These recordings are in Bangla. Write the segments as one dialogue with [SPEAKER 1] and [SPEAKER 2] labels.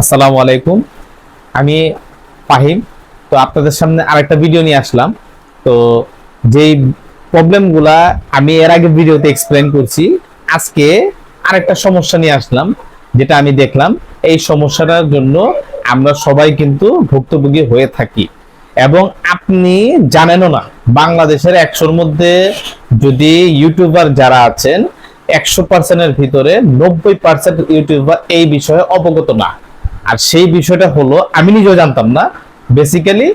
[SPEAKER 1] আসসালামু আলাইকুম। আমি ফাহিম। তো আপনাদের সামনে আরেকটা ভিডিও নিয়ে আসলাম। তো যেই প্রবলেমগুলা আমি এর আগে ভিডিওতে এক্সপ্লেন করছি, আজকে আরেকটা সমস্যা নিয়ে আসলাম, যেটা আমি দেখলাম, এই সমস্যাটার জন্য আমরা সবাই কিন্তু ভুক্তভোগী হয়ে থাকি। এবং আপনি জানেনও না, বাংলাদেশের একশোর মধ্যে যদি ইউটিউবার যারা আছেন, একশো পার্সেন্টের ভিতরে নব্বই পার্সেন্ট ইউটিউবার এই বিষয়ে অবগত না। আর সেই বিষয়টা হলো, আমি নিজেও জানতাম না। বেসিক্যালি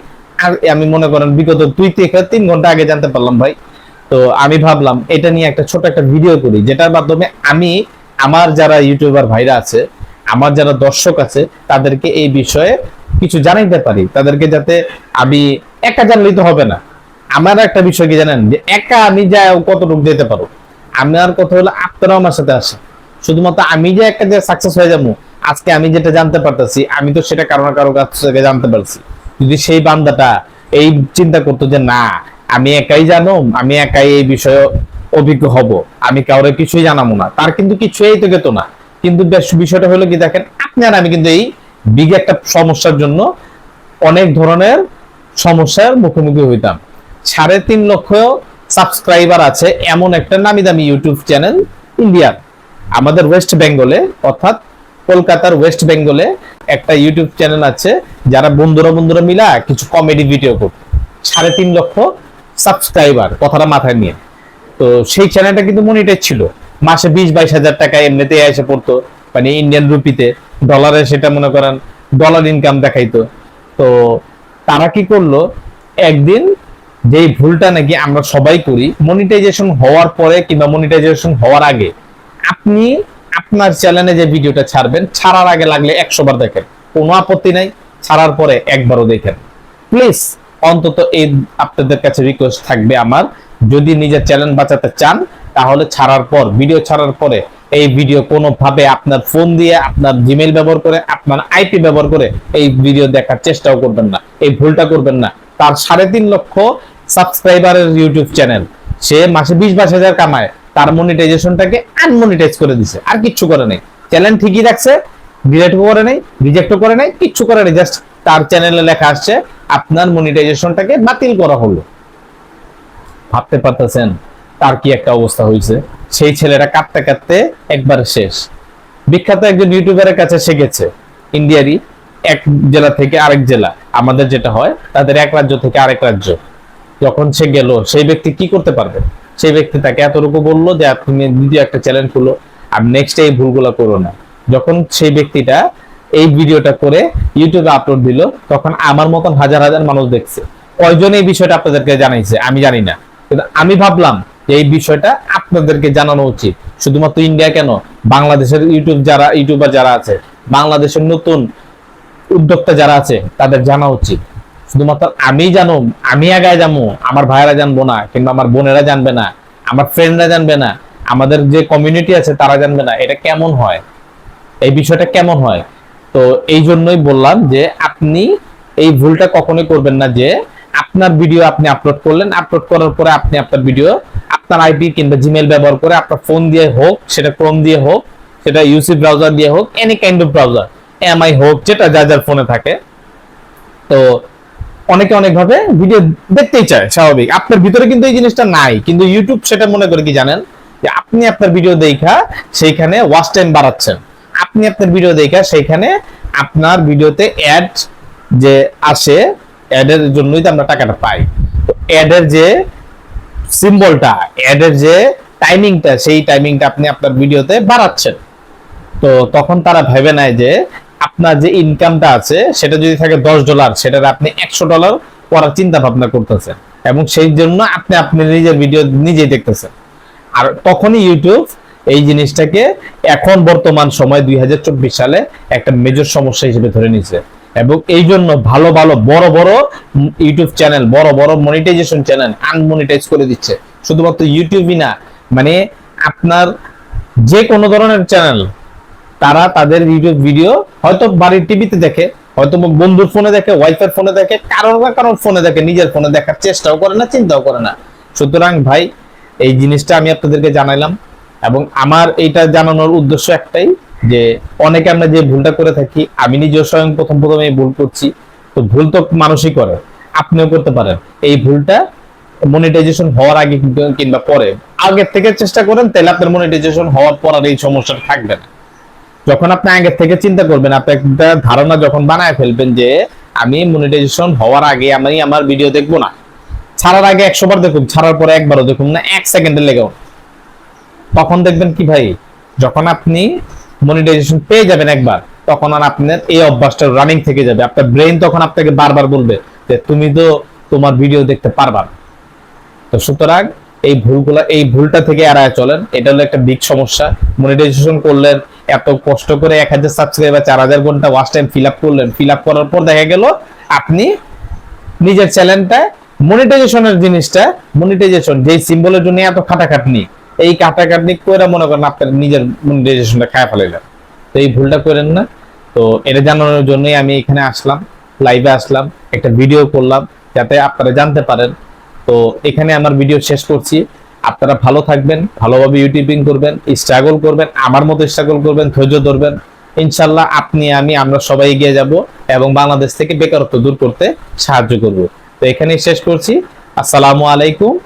[SPEAKER 1] আর আমি মনে করেন বিগত দুই থেকে তিন ঘণ্টা আগে জানতে পারলাম ভাই। তো আমি ভাবলাম, এটা নিয়ে একটা ছোট একটা ভিডিও করি, যেটার মাধ্যমে আমি, আমার যারা ইউটিউবার ভাইরা আছে, আমার যারা দর্শক আছে, তাদেরকে এই বিষয়ে কিছু জানাইতে পারি। তাদেরকে যাতে আমি একা জানলেই তো হবে না। আমার একটা বিষয় কি জানেন? যে একা আমি যা কতটুকু যেতে পারো। আমার কথা হলো, আপনারাও আমার সাথে আসে শুধুমাত্র আমি যে একটা যে সাকসেস হয়ে যাব আজকে আমি যেটা জানতে পারতেছি, আমি তো সেটা কারও না কারও কাছ থেকে জানতে পারছি। যদি সেই বান্দাটা এই চিন্তা করতো যে, না, আমি একাই জানো আমি একাই এই বিষয়ে অভিজ্ঞ হব, আমি কাউরে কিছুই জানাব না। তার কিন্তু কিছুই তো গেত না। কিন্তু বিষয়টা হলো কি দেখেন আপনি আর আমি কিন্তু এই বিগ একটা সমস্যার জন্য অনেক ধরনের সমস্যার মুখোমুখি হইতাম। সাড়ে তিন লক্ষ সাবস্ক্রাইবার আছে এমন একটা নামি দামি ইউটিউব চ্যানেল ইন্ডিয়ার আমাদের ওয়েস্ট বেঙ্গলে অর্থাৎ কলকাতার ওয়েস্ট বেঙ্গলে একটা ইউটিউব চ্যানেল আছে, যারা বন্ধুরা বন্ধুরা মিলা কিছু কমেডি ভিডিও করত। সাড়ে তিন লক্ষ সাবস্ক্রাইবার কথাটা মাথায় নিয়ে। তো সেই চ্যানেলটা কিন্তু মনিটাইজ ছিল। মাসে বিশ বাইশ হাজার টাকা এমনিতে এসে পড়তো মানে ইন্ডিয়ান রুপিতে ডলারে সেটা মনে করেন ডলার ইনকাম দেখাইতো। তো তারা কি করল, একদিন যেই ভুলটা নাকি আমরা সবাই করি মনিটাইজেশন হওয়ার পরে কিংবা মনিটাইজেশন হওয়ার আগে, আপনি আপনার চ্যানেলে যে ভিডিওটা ছাড়বেন, ছাড়ার আগে লাগলে একশো বার দেখেন। কোনো আপত্তি নাই, ছাড়ার পরে একবারও দেখেন। প্লিজ অন্তত এই আপনাদের কাছে রিকোয়েস্ট থাকবে আমার, যদি নিজের চ্যানেল বাঁচাতে চান, তাহলে ছাড়ার পর ভিডিও ছাড়ার পরে এই ভিডিও কোনোভাবে আপনার ফোন দিয়ে, আপনার জিমেল ব্যবহার করে, আপনার আইপি ব্যবহার করে এই ভিডিও দেখার চেষ্টাও করবেন না, এই ভুলটা করবেন না। তার সাড়ে তিন লক্ষ সাবস্ক্রাইবারের ইউটিউব চ্যানেল সে মাসে বিশ বাইশ হাজার কামায়। তার মনিটাইজেশনটাকে আনমনিটাইজ করে দিছে। আর কিচ্ছু করে নাই। চ্যানেল ঠিকই রাখছে ডিলেট করে নাই রিজেক্টও করে নাই, কিচ্ছু করে নাই। জাস্ট তার চ্যানেলে লেখা আসছে, আপনার মনিটাইজেশনটাকে বাতিল করা হলো। ভাবতে পারতেছেন তার কি একটা অবস্থা হয়েছে? সেই ছেলেটা কাঁদতে কাঁদতে একবার শেষ। বিখ্যাত একজন ইউটিউবারের কাছে গেছে, ইন্ডিয়ারই এক জেলা থেকে আরেক জেলা। আমাদের যেটা হয়, তাদের এক রাজ্য থেকে আরেক রাজ্য। যখন সে গেল, সেই ব্যক্তি কি করতে পারবে? সেই ব্যক্তি তাকে এতটুকু বলল যে তুমি দ্বিতীয় একটা চ্যালেঞ্জ খুলো আর নেক্সট এই ভুলগুলো করো না। যখন সেই ব্যক্তিটা এই ভিডিওটা করে ইউটিউবে আপলোড দিল, তখন আমার মতন হাজার হাজার মানুষ দেখছে। কয়জন এই বিষয়টা আপনাদেরকে জানাইছে? আমি জানি না। কিন্তু আমি ভাবলাম যে এই বিষয়টা আপনাদেরকে জানানো উচিত। শুধুমাত্র ইন্ডিয়া কেন? বাংলাদেশের ইউটিউব যারা ইউটিউবার যারা আছে, বাংলাদেশের নতুন উদ্যোক্তা যারা আছে, তাদের জানা উচিত। শুধুমাত্র আমি জানো, আমি আগায় যাব আমার ভাইয়েরা জানব না, কিংবা আমার বোনেরা জানবে না, আমার ফ্রেন্ডরা জানবে না, আমাদের যে কমিউনিটি আছে তারা জানবে না, এটা কেমন হয়? এই বিষয়টা কেমন হয়? তো এই জন্যই বললাম যে আপনি এই ভুলটা কখনোই করবেন না যে আপনার ভিডিও আপনি আপলোড করলেন আপলোড করার পরে আপনি আপনার ভিডিও আপনার আইপি কিংবা জিমেল ব্যবহার করে আপনার ফোন দিয়ে হোক, সেটা ক্রোম দিয়ে হোক, সেটা ইউসি ব্রাউজার দিয়ে হোক any kind of browser MI হোক, যেটা যা যার ফোনে থাকে। তো অনেকে অনেক ভাবে ভিডিও দেখতেই চায়, স্বাভাবিক। আপনার ভিতরে কিন্তু এই জিনিসটা নাই। কিন্তু ইউটিউব সেটা মনে করে কি জানেন? যে আপনি আপনার ভিডিও দেখা সেইখানে ওয়াচ টাইম বাড়াচ্ছেন। আপনি আপনার ভিডিও দেখা সেইখানে আপনার ভিডিওতে অ্যাড যে আসে অ্যাডের জন্যই তো আমরা টাকাটা পাই। তো অ্যাডের যে সিম্বলটা অ্যাডের যে টাইমিংটা সেই টাইমিংটা আপনি আপনার ভিডিওতে বাড়াচ্ছেন। তো তখন তারা ভেবে নেয় যে আপনার যে ইনকামটা আছে, সেটা যদি থাকে দশ ডলার সেটার আপনি একশো ডলার করার চিন্তা ভাবনা করতেছেন এবং সেই জন্য আপনি আপনি নিজের ভিডিও নিজেই দেখতেছেন। আর তখনই ইউটিউব এই জিনিসটাকে এখন বর্তমান সময় দুই হাজার চব্বিশ সালে একটা মেজর সমস্যা হিসেবে ধরে নিছে এবং এই জন্য ভালো ভালো, বড় বড় ইউটিউব চ্যানেল বড় বড় মনিটাইজেশন চ্যানেল আনমনিটাইজ করে দিচ্ছে। শুধুমাত্র ইউটিউবই না মানে আপনার যে কোনো ধরনের চ্যানেল তারা তাদের ইউটিউব ভিডিও হয়তো বাড়ির টিভিতে দেখে, হয়তো বন্ধুর ফোনে দেখে ওয়াইফাই ফোনে দেখে, কারোর না কারোর ফোনে দেখে, নিজের ফোনে দেখার চেষ্টাও করে না, চিন্তাও করে না। সুতরাং ভাই, এই জিনিসটা আমি আপনাদেরকে জানাইলাম এবং আমার এইটা জানানোর উদ্দেশ্য একটাই যে অনেকে আমরা যে ভুলটা করে থাকি, আমি নিজেও স্বয়ং প্রথম প্রথম এই ভুল করছি। তো ভুল তো মানুষই করে, আপনিও করতে পারেন। এই ভুলটা মনিটাইজেশন হওয়ার আগে কিংবা পরে। আগের থেকে চেষ্টা করেন তাহলে আপনার মনিটাইজেশন হওয়ার পর আর এই সমস্যাটা থাকবে না। যখন আপনি আগের থেকে চিন্তা করবেন, আপনি একটা ধারণা যখন বানায় ফেলবেন যে আমি মনিটাইজেশন হওয়ার আগে আমি আমার ভিডিও দেখব না। ছাড়ার আগে একশো বার দেখুন, ছাড়ার পরে একবারও দেখুন না, এক সেকেন্ডে লেগেও তখন দেখবেন কি ভাই, যখন আপনি মনিটাইজেশন পেয়ে যাবেন একবার, তখন আর আপনার এই অভ্যাসটা রানিং থেকে যাবে। আপনার ব্রেন তখন আপনাকে বারবার বলবে যে, তুমি তো তোমার ভিডিও দেখতে পারবা তো সুতরাং এই ভুলগুলা, এই ভুলটা থেকে এড়ায় চলেন। এটা হলো একটা বিগ সমস্যা। মনিটাইজেশন করলেন এত কষ্ট করে এক হাজার সাবস্ক্রাইবার চার হাজার ঘণ্টা ওয়াচ টাইম ফিল আপ করলেন। ফিল আপ করার পর দেখা গেল আপনি নিজের চ্যানেলটা মনিটাইজেশনের জিনিসটা মনিটাইজেশন যেই সিম্বলের জন্য এত খাটাখাটনি, এই খাটাখাটনি করে মনে করেন আপনার নিজের মনিটাইজেশনটা খায় ফেলাইলেন। তো এই ভুলটা করেন না। তো এটা জানানোর জন্যই আমি এখানে আসলাম লাইভে আসলাম, একটা ভিডিও করলাম, যাতে আপনারা জানতে পারেন। তো এখানে আমার ভিডিও শেষ করছি। আপনারা ভালো থাকবেন, ভালোভাবে ইউটিউবিং করবেন স্ট্রাগল করবেন, আমার মতো স্ট্রাগল করবেন, ধৈর্য ধরবেন। ইনশাল্লাহ আপনি, আমি, আমরা সবাই এগিয়ে যাব এবং বাংলাদেশ থেকে বেকারত্ব দূর করতে সাহায্য করব। তো এখানেই শেষ করছি। আসসালামু আলাইকুম।